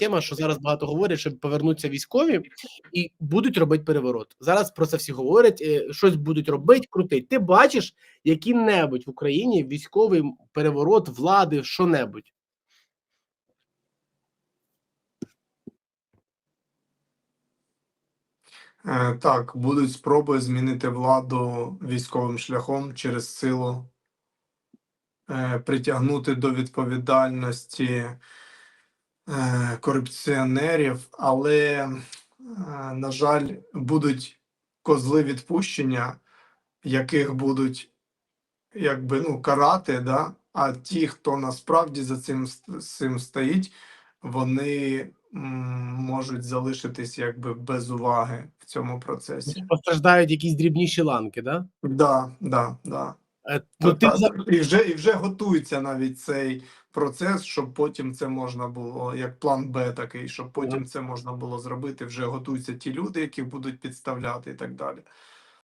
тема, що зараз багато говорять, що повернуться військові і будуть робити переворот. Зараз про це всі говорять, е, щось будуть робити, крутить. Ти бачиш який-небудь в Україні військовий переворот влади, що-небудь? Е, Так, будуть спроби змінити владу військовим шляхом через силу, е, притягнути до відповідальності корупціонерів, але, е, на жаль, будуть козли відпущення, яких будуть якби ну, карати, да? а ті, хто насправді за цим, цим стоїть, вони можуть залишитись якби без уваги в цьому процесі. Постраждають якісь дрібніші ланки, да? Да, да, да. Е, Ну, ти і, вже, і вже готується навіть цей процес, щоб потім це можна було, як план Б такий, щоб потім це можна було зробити. Вже готуються ті люди, які будуть підставляти і так далі.